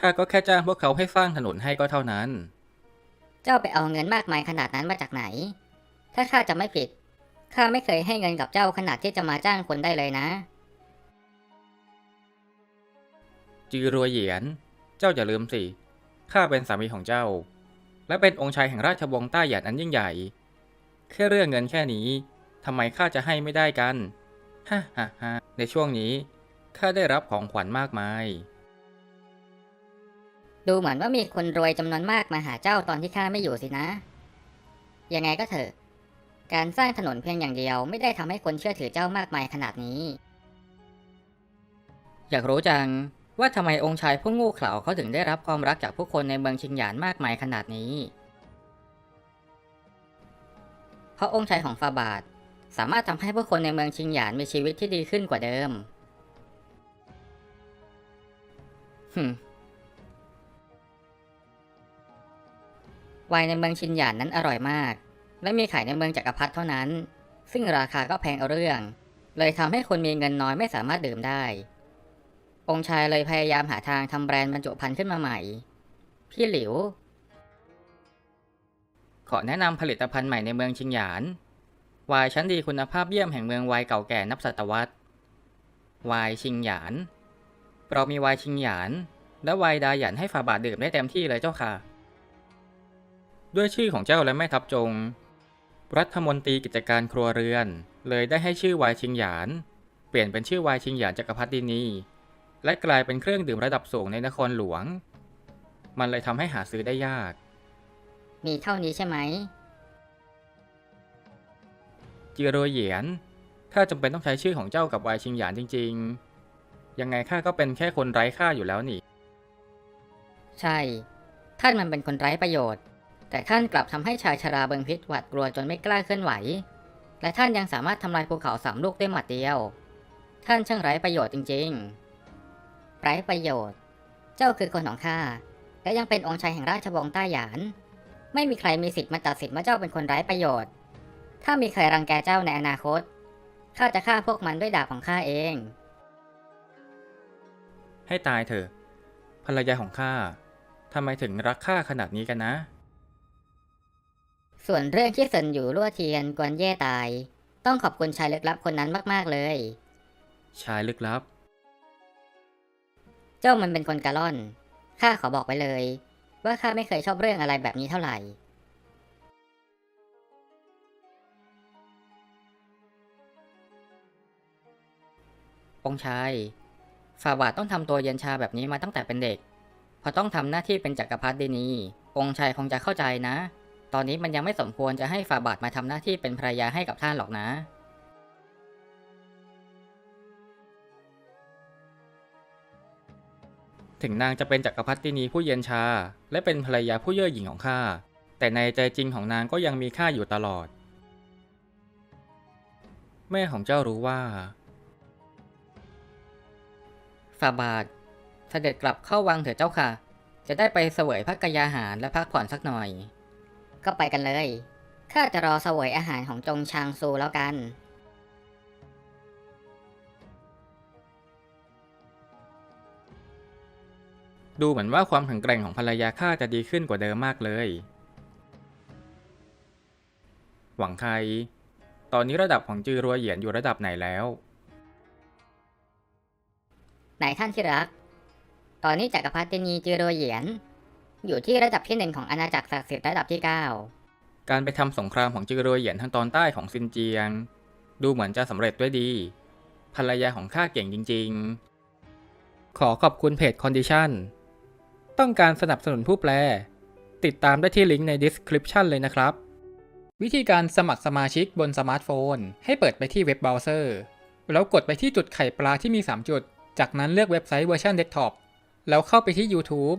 ข้าก็แค่จ้างพวกเขาให้สร้างถนนให้ก็เท่านั้น เจ้าไปเอาเงินมากมายขนาดนั้นมาจากไหน ถ้าข้าจะไม่ผิด ข้าไม่เคยให้เงินกับเจ้าขนาดที่จะมาจ้างคนได้เลยนะ จือรัวเหยียน เจ้าอย่าลืมสิ ข้าเป็นสามีของเจ้า และเป็นองค์ชายแห่งราชวงศ์ต้าหยาดอันยิ่งใหญ่ แค่เรื่องเงินแค่นี้ทำไมข้าจะให้ไม่ได้กัน ฮ่าฮ่าฮ่าในช่วงนี้ ข้าได้รับของขวัญมากมาย ดูเหมือนว่ามีคนรวยจำนวนมากมาหาเจ้าตอนที่ข้าไม่อยู่สินะ ยังไงก็เถอะ การสร้างถนนเพียงอย่างเดียวไม่ได้ทำให้คนเชื่อถือเจ้ามากมายขนาดนี้ อยากรู้จังว่าทำไมองค์ชายผู้โงูเขลาเขาถึงได้รับความรักจากผู้คนในเมืองชิงหยานมากมายขนาดนี้ เพราะองค์ชายของฟาบาทสามารถทำให้ผู้คนในเมืองชิงหยานมีชีวิตที่ดีขึ้นกว่าเดิมหึ ไวน์ในเมืองชินหยานนั้นอร่อยมาก และมีขายในเมืองจักรพรรดิเท่านั้น ซึ่งราคาก็แพงเอาเรื่อง เลยทำให้คนมีเงินน้อยไม่สามารถดื่มได้ องค์ชายเลยพยายามหาทางทำแบรนด์บรรจุภัณฑ์ขึ้นมาใหม่ พี่หลิว ขอแนะนำผลิตภัณฑ์ใหม่ในเมืองชิงหยาน วายชั้นดีคุณภาพเยี่ยมแห่งเมืองวายเก่าแก่นับศตวรรษ วายชิงหยาน เรามีวายชิงหยาน และวายดาหยันให้ฝาบาทดื่มได้เต็มที่เลยเจ้าค่ะ ด้วยชื่อของเจ้าและแม่ทัพจง รัฐมนตรีกิจการครัวเรือน เลยได้ให้ชื่อวายชิงหยาน เปลี่ยนเป็นชื่อวายชิงหยานจักรพรรดินี และกลายเป็นเครื่องดื่มระดับสูงในนครหลวง มันเลยทำให้หาซื้อได้ยาก มีเท่านี้ใช่ไหมจีโรเหยียนถ้าจำเป็นต้องใช้ชื่อของเจ้ากับวายชิงหยานจริง ๆ ยังไงข้าก็เป็นแค่คนไร้ค่าอยู่แล้วนี่ ใช่ ท่านมันเป็นคนไร้ประโยชน์ แต่ท่านกลับทำให้ชายชราเบิงพิษหวาดกลัวจนไม่กล้าเคลื่อนไหว และท่านยังสามารถทำลายภูเขาสามลูกได้หมัดเดียว ท่านช่างไร้ประโยชน์จริงๆ ไร้ประโยชน์ เจ้าคือคนของข้า และยังเป็นองค์ชายแห่งราชวงศ์ต้าหยาน ไม่มีใครมีสิทธิ์มาตัดสินว่าเจ้าเป็นคนไร้ประโยชน์ ถ้ามีใครรังแกเจ้าในอนาคต ข้าจะฆ่าพวกมันด้วยดาบของข้าเอง ให้ตายเถอะ ภรรยาของข้าทำไมถึงรักข้าขนาดนี้กันนะ ส่วนเรื่องที่เซินอยู่ลั่วเทียนกวนเย่ตาย ต้องขอบคุณชายลึกลับคนนั้นมากๆเลย ชายลึกลับ เจ้ามันเป็นคนกะล่อน ข้าขอบอกไว้เลย ว่าข้าไม่เคยชอบเรื่องอะไรแบบนี้เท่าไหร่ องค์ชายฟาบาทต้องทำตัวเย็นชาแบบนี้มาตั้งแต่เป็นเด็ก พอต้องทำหน้าที่เป็นจักรพรรดินี องค์ชายคงจะเข้าใจนะ ตอนนี้มันยังไม่สมควรจะให้ฟาบาทมาทำหน้าที่เป็นภรรยาให้กับท่านหรอกนะ ถึงนางจะเป็นจักรพรรดินีผู้เย็นชา และเป็นภรรยาผู้เย่อหยิ่งของข้า แต่ในใจจริงของนางก็ยังมีค่าอยู่ตลอด แม่ของเจ้ารู้ว่าฟาบาทเสด็จกลับเข้าวังเถิดเจ้าค่ะ จะได้ไปเสวยพักกยาหารและพักผ่อนสักหน่อย ก็ไปกันเลย ข้าจะรอเสวยอาหารของจงชางซูแล้วกัน ดูเหมือนว่าความแข็งแกร่งของภรรยาข้าจะดีขึ้นกว่าเดิมมากเลย หวังใคร ตอนนี้ระดับของจือรัวเหยียนอยู่ระดับไหนแล้ว ไหนท่านที่รัก ตอนนี้จักรพรรดินีจือโรเหยียน อยู่ที่ระดับที่หนึ่งของอาณาจักรศักดิ์สิทธิ์ระดับที่เก้าการไปทำสงครามของจือรัวเหยียนทางตอนใต้ของซินเจียง ดูเหมือนจะสำเร็จด้วยดี ภรรยาของข้าเก่งจริง ๆ ขอขอบคุณเพจ Condition ต้องการสนับสนุนผู้แปล ติดตามได้ที่ลิงก์ใน description เลยนะครับ วิธีการสมัครสมาชิกบนสมาร์ทโฟน ให้เปิดไปที่เว็บเบราว์เซอร์ แล้วกดไปที่จุดไข่ปลาที่มี 3 จุด จากนั้นเลือกเว็บไซต์เวอร์ชันเดสก์ท็อปแล้วเข้าไปที่ YouTube